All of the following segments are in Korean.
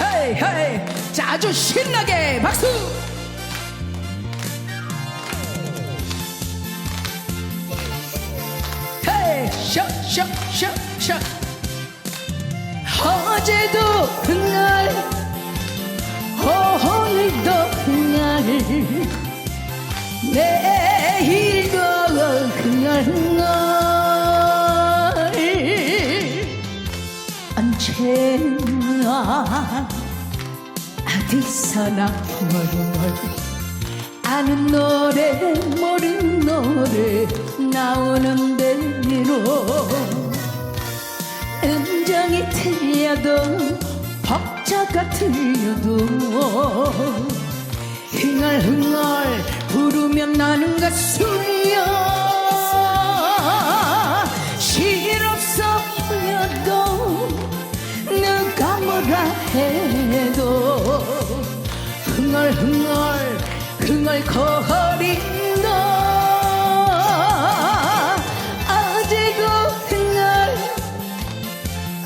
헤이 헤이. 자 아주 신나게 박수! 헤이 셔셔셔셔. 어제도 그날 오늘도 그날 내일도 그날 날. 언제 나 어디서나 뭘 아는 노래 모르는 노래 나오는 대로 음정이 틀려도 박자가 틀려도 흥얼흥얼 부르면 나는 가수야 뭐라 해도 흥얼흥얼 흥얼거린다 어제도 흥얼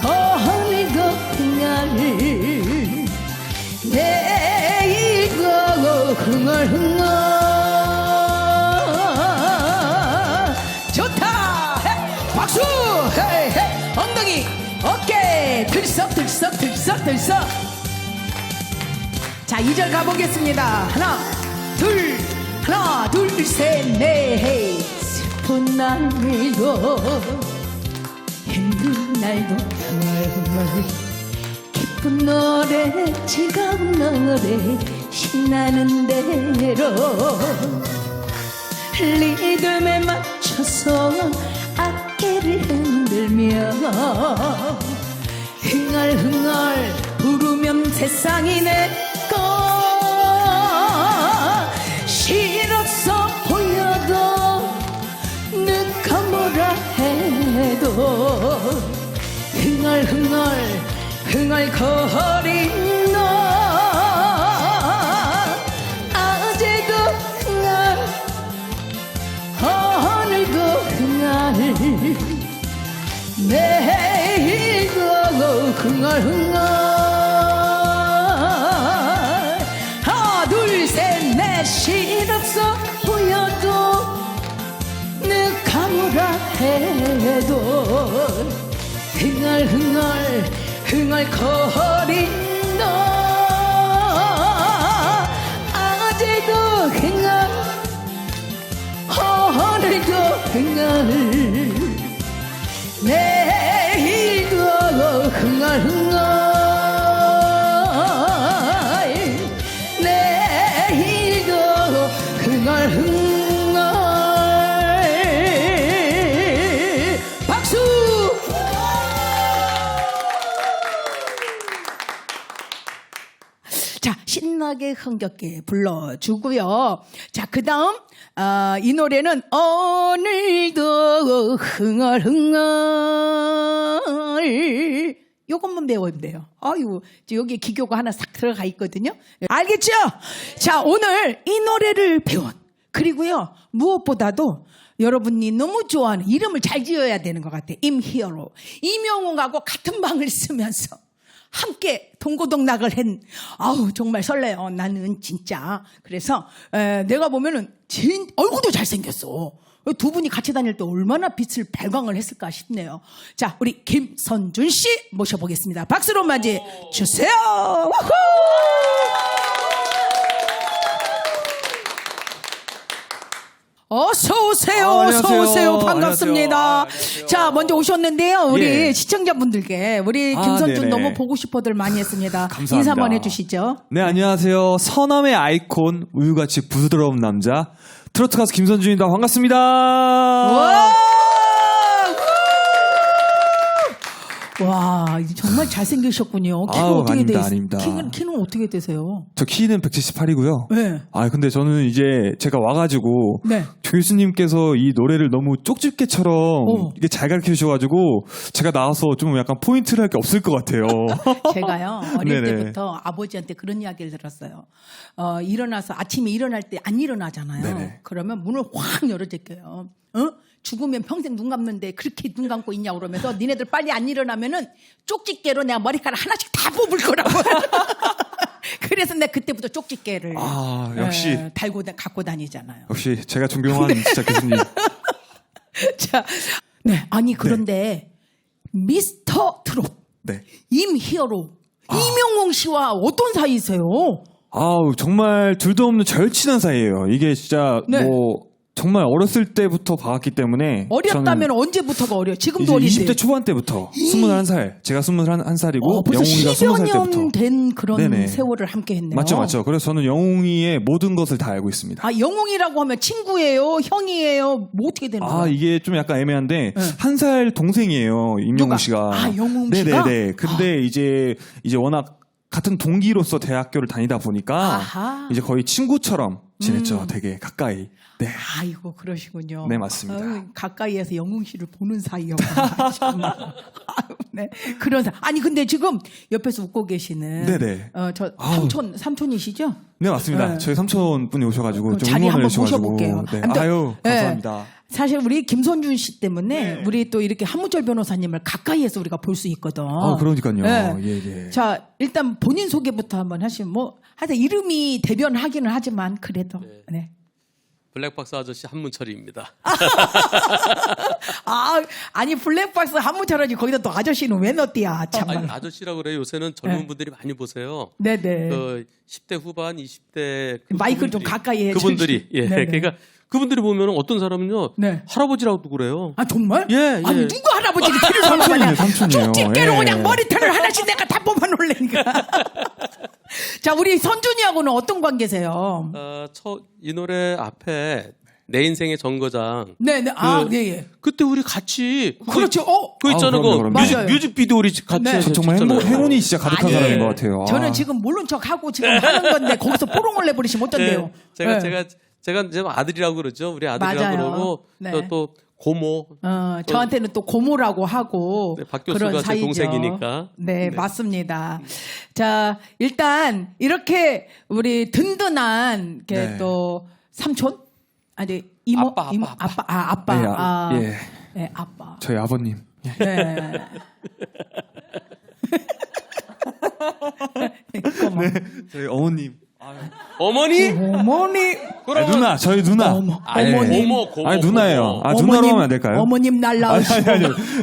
오늘도 흥얼. 내일도 흥얼흥얼. 좋다! 헤, 박수. 엉덩이 어깨 들썩 들썩 들썩 들썩. 자 2절 가보겠습니다. 하나 둘. 하나 둘 셋넷 슬픈 날도 힘든 날도 흥얼흥얼 기쁜 노래 즐거운 노래 신나는 대로. 리듬에 맞춰서 어깨를 흔들며 흥얼흥얼 부르면 세상이 내꺼. 싫어서 보여도 누가 뭐라 해도 흥얼흥얼 흥얼거린다 내일도 흥얼 흥얼. 하나 둘셋넷 실없어 보여도 누가 뭐라 해도 흥얼 흥얼 흥얼 거린다 어제도 흥얼 오늘도 흥얼 신나게 흥겹게 불러주고요. 자, 그 다음, 아, 이 노래는 오늘도 흥얼흥얼. 요것만 배우면 돼요. 아유, 저 여기 기교가 하나 싹 들어가 있거든요. 알겠죠? 자, 오늘 이 노래를 배운. 그리고요, 무엇보다도 여러분이 너무 좋아하는 이름을 잘 지어야 되는 것 같아요. 임히어로. 이명웅하고 같은 방을 쓰면서 함께 동고동락을 했. 아우 정말 설레요. 나는 진짜. 그래서 에, 내가 보면은 진 얼굴도 잘 생겼어. 두 분이 같이 다닐 때 얼마나 빛을 발광을 했을까 싶네요. 자, 우리 김선준 씨 모셔보겠습니다. 박수로 맞이 주세요. 와후! 어서 오세요. 아, 어서. 오세요. 반갑습니다. 아. 자, 먼저 오셨는데요. 우리 예. 시청자분들께 우리 아, 김선준 네네. 너무 보고 싶어들 많이 했습니다. 감사합니다. 인사 한번 해주시죠. 네, 안녕하세요. 서남의 아이콘, 우유같이 부드러운 남자, 트로트 가수 김선준입니다. 반갑습니다. 와! 정말 잘생기셨군요. 키가 아우, 어떻게 아닙니다, 되 아닙니다. 키는, 키는 어떻게 되세요? 저 키는 178이고요. 네. 아, 근데 저는 이제 제가 와가지고, 네. 교수님께서 이 노래를 너무 쪽집게처럼 오. 이게 잘 가르쳐 주셔가지고, 제가 나와서 좀 약간 포인트를 할 게 없을 것 같아요. 제가요 어릴 네네. 때부터 아버지한테 그런 이야기를 들었어요. 어, 일어나서 아침에 일어날 때 안 일어나잖아요. 네네. 그러면 문을 확 열어제껴요. 어? 죽으면 평생 눈 감는데 그렇게 눈 감고 있냐 그러면서 니네들 빨리 안 일어나면은 쪽집게로 내가 머리카락 하나씩 다 뽑을 거라고. 그래서 내가 그때부터 쪽집게를 아, 역시. 에, 달고 다- 갖고 다니잖아요. 역시 제가 존경하는 진짜 교수님. 자, 네 아니 그런데 미스터 트롯 네. 임히어로 이명웅 씨와 어떤 사이세요? 아우 정말 둘도 없는 절친한 사이예요. 이게 진짜 네. 뭐 정말 어렸을 때부터 봐왔기 때문에 어렸다면 저는 언제부터가 어려? 지금도 이제 어린데. 20대 초반 때부터 21살 제가 21살이고 어, 벌써 영웅이가 10여 20살 때부터 년 된 그런 네네. 세월을 함께 했네요. 맞죠 맞죠. 그래서 저는 영웅이의 모든 것을 다 알고 있습니다. 아, 영웅이라고 하면 친구예요? 형이에요? 뭐 어떻게 되는 아 거예요? 이게 좀 약간 애매한데 한 살 동생이에요 임영웅? 씨가. 아, 영웅 씨가? 아. 네네네. 근데 이제 이제 워낙 같은 동기로서 대학교를 다니다 보니까 아하. 음. 이제 거의 친구처럼 지냈죠. 되게 가까이. 네. 아이고 그러시군요. 네, 맞습니다. 아유, 가까이에서 영웅 씨를 보는 사이였구나. 정말. 네. 그런 사. 아니 근데 지금 옆에서 웃고 계시는 네네. 어저 아우. 삼촌 삼촌이시죠? 네 맞습니다. 네. 저희 삼촌 분이 오셔가지고 좀 자리 한번. 모셔볼게요. 네. 아무튼, 아유 네. 감사합니다. 사실 우리 김선준 씨 때문에 네. 우리 또 이렇게 한무철 변호사님을 가까이에서 우리가 볼 수 있거든. 아 그러니까요. 네. 예 예. 자, 일단 본인 소개부터 한번 하시면 뭐 하여튼 이름이 대변하기는 하지만 그래도 네. 블랙박스 아저씨 한문철입니다. 아, 아니 블랙박스 한무철하지 거기다 또 아저씨는 왜 넣었디야 참말. 아니, 아저씨라고 그래요. 요새는 젊은 네. 분들이 많이 보세요. 네네. 그 10대 후반, 20대 그 마이크를 좀 가까이 해 그분들이 예. 네네. 그러니까 그분들이 보면 어떤 사람은요. 네. 할아버지라고 그래요. 아 정말? 예, 아니 예. 누가 할아버지를 뒤를 삼촌이에요, 삼촌이에요. 쪽집게로 예. 그냥 머리털을 하나씩 내가 다 뽑아 놓으려니까. 자 우리 선준이하고는 어떤 관계세요? 아, 첫, 이 노래 앞에 내 인생의 정거장. 네네 아 그- 네. 예. 그때 우리 같이 그- 그렇죠. 어. 그 있잖아. 아, 그. 뮤직. 뮤직비디오 우리 같이 네. 저 정말. 행복, 행운이 진짜 가득한 아니, 사람인 것 같아요. 아. 저는 지금 모른 척 하고 지금 하는 건데 거기서 포롱을 내버리시면 어쩐대요? 네, 제가 네. 제가 제가 이제 아들이라고 그러죠. 우리 아들이라고 맞아요. 그러고 네. 또, 또 고모. 어, 저한테는 또 고모라고 하고 네, 박 교수가 그런 제 사이죠. 동생이니까. 네, 네. 맞습니다. 자, 일단 이렇게 우리 든든한 게 네. 또 삼촌 아니 이모 아빠, 아빠, 이모 아빠. 아빠 아 아빠 네, 아, 아, 예. 네, 아빠. 저희 아버님. 네. 고마워. 저희 어머님. 어머니? 어머니 아니, 누나, 저희 누나. 어머, 아니, 어머님. 고모, 고모. 아니 누나예요. 아 누나로 하면 안 될까요? 어머님 날 낳으시고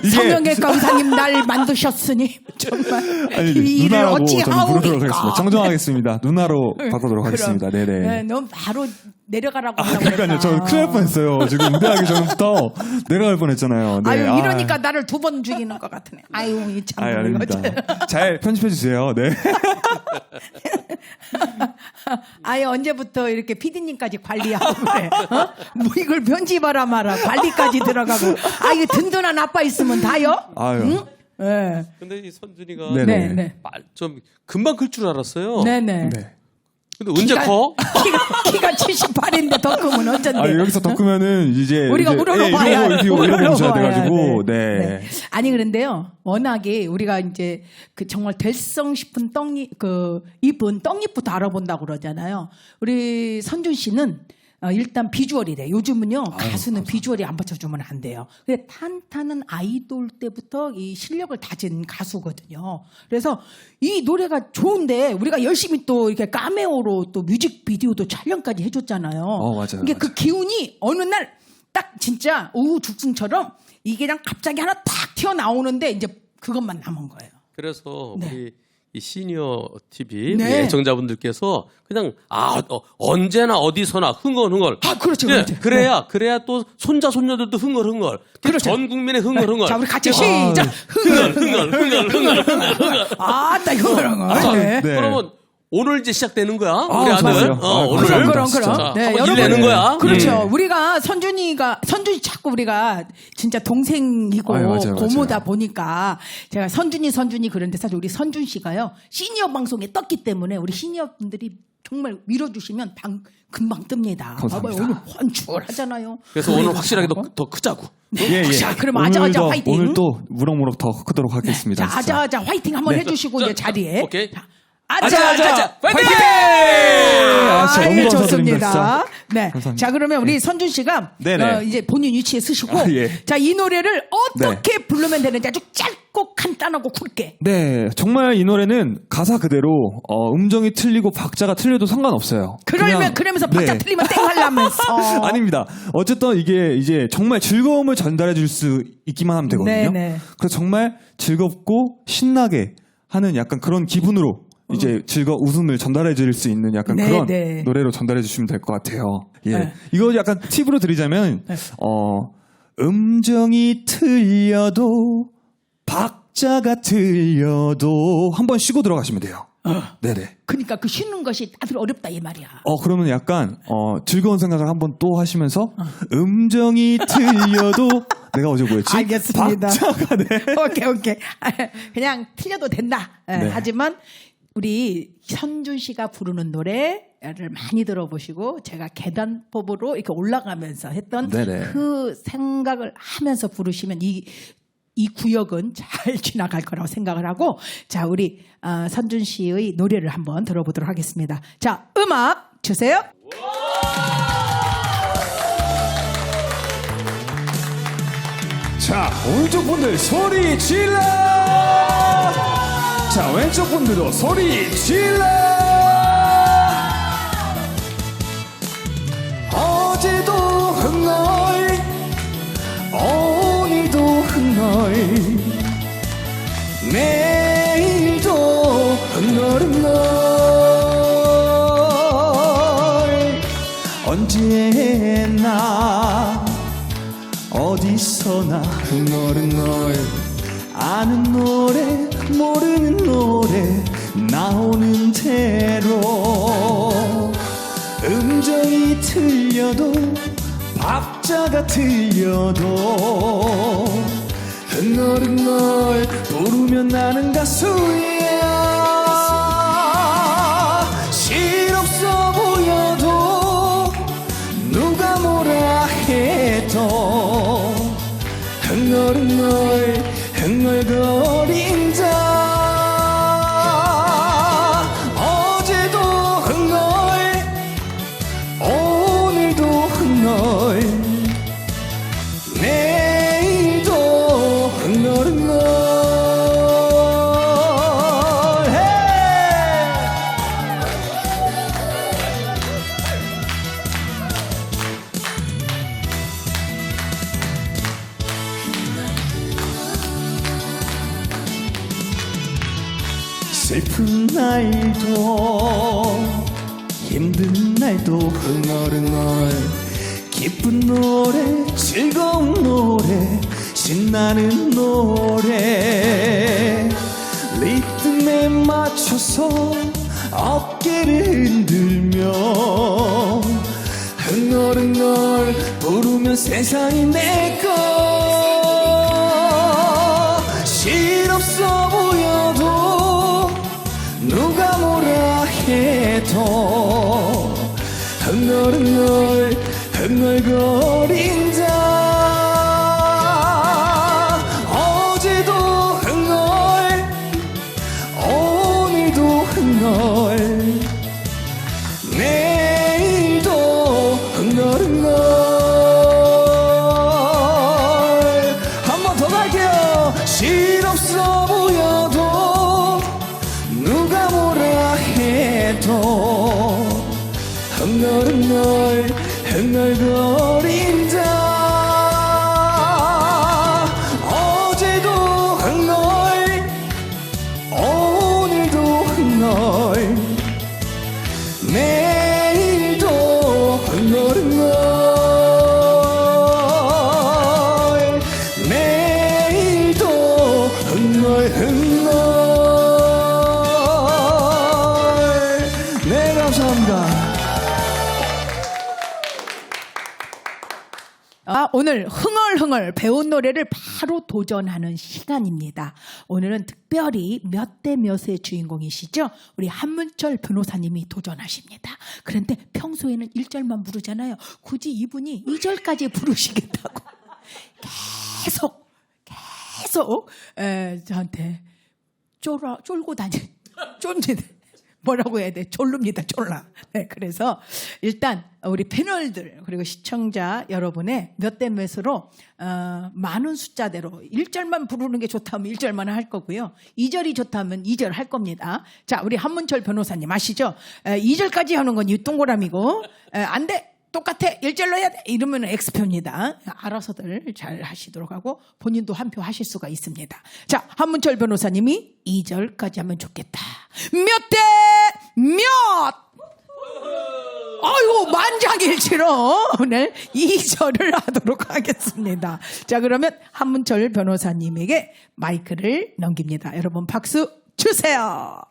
성형외과 의사님 날 만드셨으니 정말 아니, 이 일을 누나라고 어찌 저는 부르도록 하오리까 하겠습니다. 정정하겠습니다. 누나로 바꾸도록. 하겠습니다. 네네. 네, 넌 바로 내려가라고 아, 그러니까요. 저. 큰일 날 뻔했어요. 지금 무대하기 전부터 내려갈 뻔했잖아요. 네. 아유 아. 이러니까 나를 두 번 죽이는 것 같으네. 아유 이참 아유, 아닙니다. 잘 편집해 주세요. 네. 아예 언제부터 이렇게 피디님까지 관리하고 그래? 어? 뭐 이걸 편집하라 마라 관리까지 들어가고 아 이게 든든한 아빠 있으면 다요? 아유. 응? 네. 근데 이 선준이가 네네. 네, 네. 말좀 금방 클 줄 알았어요. 네네. 네. 근데 언제 키가- 커? 키가, 키가 78인데 더 크면 어쩐데? 아, 여기서 더 크면은 이제 우리가 우러러 예, 봐야 돼가지고 돼. 네. 아니 그런데요 워낙에 우리가 이제 그 정말 될성 싶은 떡잎 그 잎은 떡잎부터 알아본다고 그러잖아요 우리 선준 씨는 어, 일단 비주얼이래 요즘은요 가수는 비주얼이 안 받쳐주면 안 돼요 근데 탄탄한 아이돌 때부터 이 실력을 다진 가수거든요 그래서 이 노래가 좋은데 우리가 열심히 또 이렇게 까메오로 또 뮤직비디오도 촬영까지 해줬잖아요 어, 맞아요, 이게 맞아요. 그 기운이 어느 날 딱 진짜 우후 죽순처럼 이게 그냥 갑자기 하나 탁 튀어나오는데 이제 그것만 남은 거예요. 그래서 네. 우리 이 시니어 TV 네. 우리 애청자분들께서 그냥 아 어, 언제나 어디서나 흥얼흥얼. 아, 그렇죠, 예, 그렇죠. 그래야 그래야 또 손자 손녀들도 흥얼흥얼. 그렇죠. 전 국민의 흥얼흥얼. 자, 우리 같이 아, 시작. 흥얼 흥얼 흥얼 흥얼 흥얼 흥얼. 아따. 자, 네. 네. 그러면 오늘 이제 시작되는 거야. 아, 우리 아들. 좋았어요. 어, 아, 오늘. 그럼 그럼 진짜. 그럼. 자, 한번 일 내는 거야. 그렇죠. 음. 우리가 선준이가 선준이 자꾸 우리가 진짜 동생이고 아유, 맞아요, 고모다 맞아요. 보니까 제가 선준이 선준이 그런데 사실 우리 선준 씨가요 시니어 방송에 떴기 때문에 우리 시니어 분들이 정말 밀어주시면 방, 금방 뜹니다. 감사합니다. 봐봐요. 오늘 펀추얼하잖아요. 그래서 오늘 확실하게 더, 더 크자고. 예, 예. 자, 그럼 아자아자 화이팅. 오늘 또 무럭무럭 더 크도록 하겠습니다. 자. 아자아자 화이팅 한번 네. 해주시고 자, 이제 자리에. 오케이. 자, 아자, 아자, 아자, 파이팅! 파이팅! 아, 진짜 너무 좋습니다. 네. 감사합니다. 자, 그러면 우리 선준 씨가. 어, 이제 본인 위치에 서시고 아, 예. 자, 이 노래를 어떻게 부르면 되는지 아주 짧고 간단하고 굵게. 네, 정말 이 노래는 가사 그대로 어, 음정이 틀리고 박자가 틀려도 상관없어요. 그러면 그냥- 그러면서 박자 네. 틀리면 땡 하려면서. 아닙니다. 어쨌든 이게 이제 정말 즐거움을 전달해 줄 수 있기만 하면 되거든요. 네네. 그래서 정말 즐겁고 신나게 하는 약간 그런 기분으로 이제 즐거 웃음을 전달해 줄수 있는 약간 네, 그런 네. 노래로 전달해 주시면 될 것 같아요. 예. 네. 이거 약간 팁으로 드리자면 어 음정이 틀려도 박자가 틀려도 한 번 쉬고 들어가시면 돼요. 네네. 그러니까 그 쉬는 것이 다들 어렵다 이 말이야. 어 그러면 약간 어 즐거운 생각을 한번 또 하시면서 음정이 틀려도 내가 어제 뭐였지? 알겠습니다. 박자가 네. 오케이 오케이. 그냥 틀려도 된다. 예, 네. 하지만 우리 현준 씨가 부르는 노래를 많이 들어보시고 제가 계단법으로 이렇게 올라가면서 했던 네네. 그 생각을 하면서 부르시면 이 이 구역은 잘 지나갈 거라고 생각을 하고 자 우리 어, 선준 씨의 노래를 한번 들어보도록 하겠습니다. 자 음악 주세요. 자 오른쪽 분들 소리 질러. 자 왼쪽 분들도 소리 질러. 어제도 흥얼 오늘도 흥얼 내일도 흥얼 흥얼 언제나 어디서나 흥얼흥얼 아는 노래 모르는 노래 나오는 대로. 음정이 틀려도 박자가 틀려도 흥얼흥얼 부르면 나는 가수야 실없어 보여도 누가 뭐라 해도 흥얼흥 얼 흔들며 흥얼흥얼 부르면 세상이 내거 실없어 보여도 누가 뭐라 해도 흥얼흥얼 흥얼거 흥얼흥얼 흥얼거린 오늘 흥얼흥얼 배운 노래를 바로 도전하는 시간입니다. 오늘은 특별히 몇 대 몇의 주인공이시죠? 우리 한문철 변호사님이 도전하십니다. 그런데 평소에는 1절만 부르잖아요. 굳이 이분이 2절까지 부르시겠다고 계속 계속 에, 저한테 쫄아 쫄고 다니 쫀지 뭐라고 해야 돼? 졸릅니다, 졸라. 네, 그래서 일단 우리 패널들 그리고 시청자 여러분의 몇 대 몇으로 어, 많은 숫자대로 1절만 부르는 게 좋다면 1절만 할 거고요. 2절이 좋다면 2절 할 겁니다. 자, 우리 한문철 변호사님 아시죠? 에, 2절까지 하는 건 유동고람이고 에, 안 돼. 똑같아. 1절 넣어야 돼. 이러면 X표입니다. 알아서들 잘 하시도록 하고 본인도 한 표 하실 수가 있습니다. 자, 한문철 변호사님이 2절까지 하면 좋겠다. 몇 대 몇! 아유, 만장일치로 오늘 2절을 하도록 하겠습니다. 자, 그러면 한문철 변호사님에게 마이크를 넘깁니다. 여러분 박수 주세요.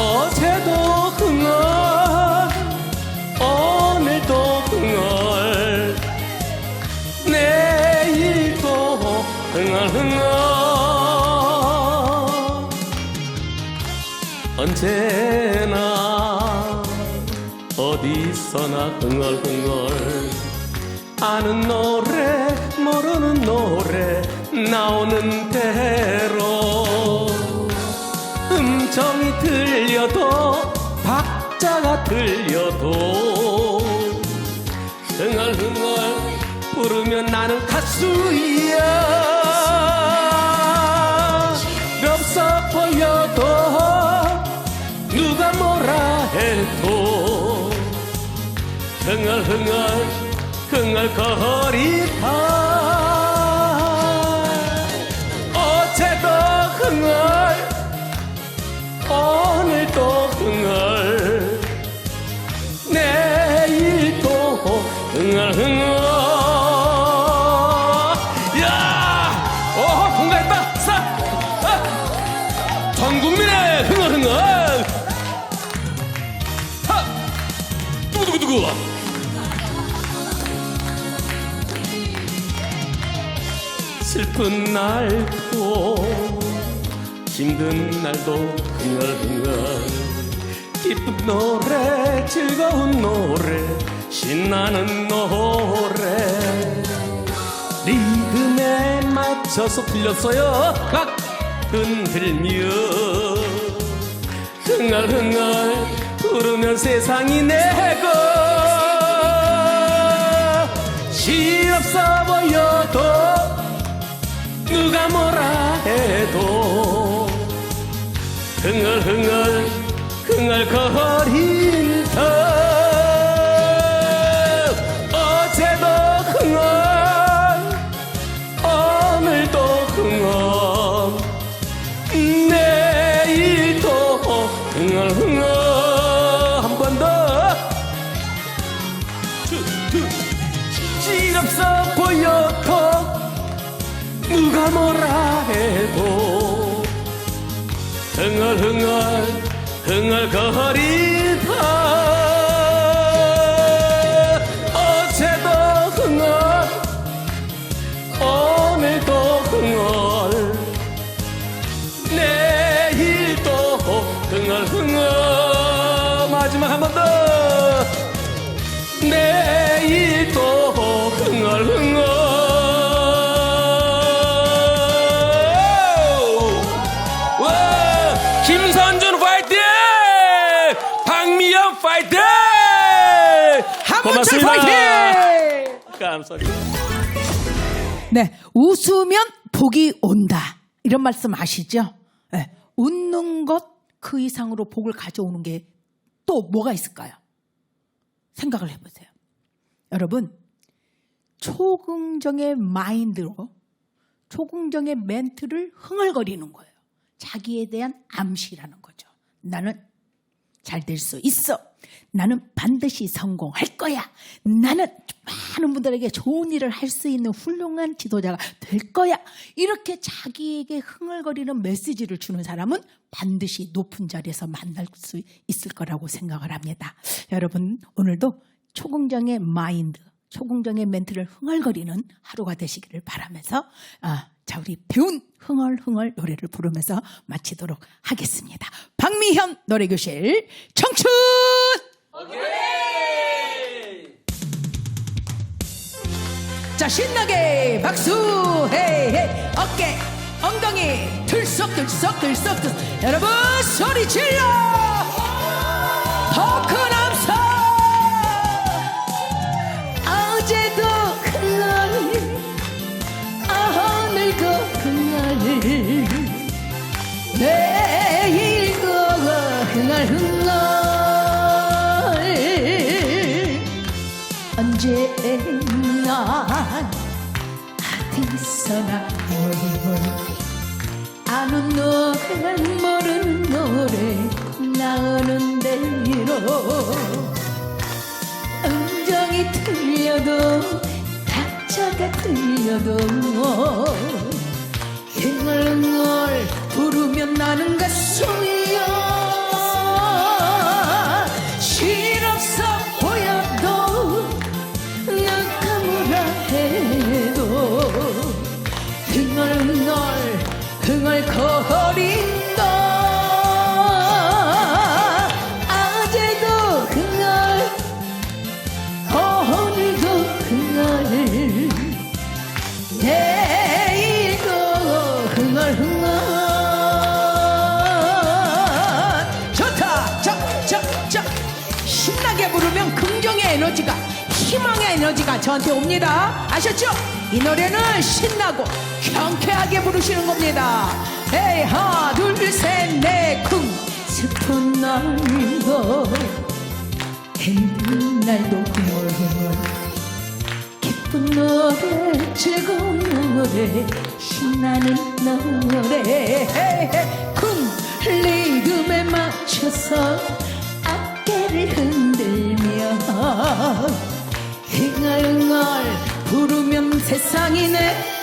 어제도 흥얼 오늘도 흥얼. 내일도 흥얼 흥얼. 언제나 어디서나 흥얼 흥얼. 아는 노래 모르는 노래 나오는 대로 음정이 들려도 박자가 들려도 흥얼흥얼 부르면 나는 가수야. 렵서 보여도 누가 뭐라 해도 흥얼흥얼 흥얼거리다 날도 흥얼흥얼 기쁜 노래 즐거운 노래 신나는 노래. 리듬에 맞춰서 들렸어요. 각 흔들며 흥얼흥얼 부르면 세상이 내거 시없어 보여도 누가 뭐라 해도 흥얼흥얼 흥얼거린다 어제도 흥얼 오늘도 흥얼. 내일도 흥얼흥얼. 한 번 더. 지갑서 보여도 누가 뭐라 흥얼 흥얼 흥얼거리 고맙습니다. 감사합니다. 네, 웃으면 복이 온다. 이런 말씀 아시죠? 네, 웃는 것 그 이상으로 복을 가져오는 게 또 뭐가 있을까요? 생각을 해보세요. 여러분, 초긍정의 마인드로 초긍정의 멘트를 흥얼거리는 거예요. 자기에 대한 암시라는 거죠. 나는 잘 될 수 있어. 나는 반드시 성공할 거야. 나는 많은 분들에게 좋은 일을 할 수 있는 훌륭한 지도자가 될 거야. 이렇게 자기에게 흥얼거리는 메시지를 주는 사람은 반드시 높은 자리에서 만날 수 있을 거라고 생각을 합니다. 여러분, 오늘도 초긍정의 마인드, 초긍정의 멘트를 흥얼거리는 하루가 되시기를 바라면서 아, 자, 우리 배운 흥얼흥얼 노래를 부르면서 마치도록 하겠습니다. 박미현 노래교실 청춘! 자, 신나게 박수! 헤이, 헤이. 어깨, 엉덩이, 들썩들썩, 들썩들썩. 여러분, 소리 질러! 더큰 함성! 어제도 그날, 아, 오늘도 그날, 내일도 그날, 언제나 어디서나 아는 노래 모르는 노래 나오는 대로 음정이 틀려도 박자가 틀려도 흥얼흥얼 부르면 나는 가수야 흥얼거린다 아재도 흥얼 오늘도 흥얼 내일도 흥얼흥얼 좋다 쩍쩍쩍 신나게 부르면 긍정의 에너지가 희망의 에너지가 저한테 옵니다. 아셨죠? 이 노래는 신나고 경쾌하게 부르시는 겁니다 에이 하나 둘셋넷쿵. 슬픈 날도 힘든 날도 흥얼흥얼 기쁜 노래 즐거운 노래 신나는 노래. 쿵. 리듬에 맞춰서 어깨를 흔들며 흥얼흥얼 부르면 세상이 내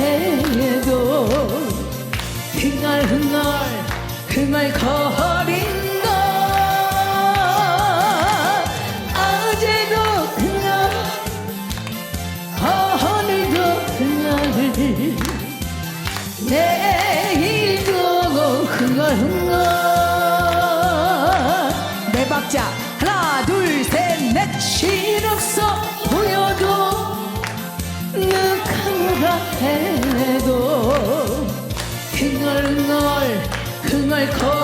눈감으라 해도 흥얼흥얼 흥얼 거 흥얼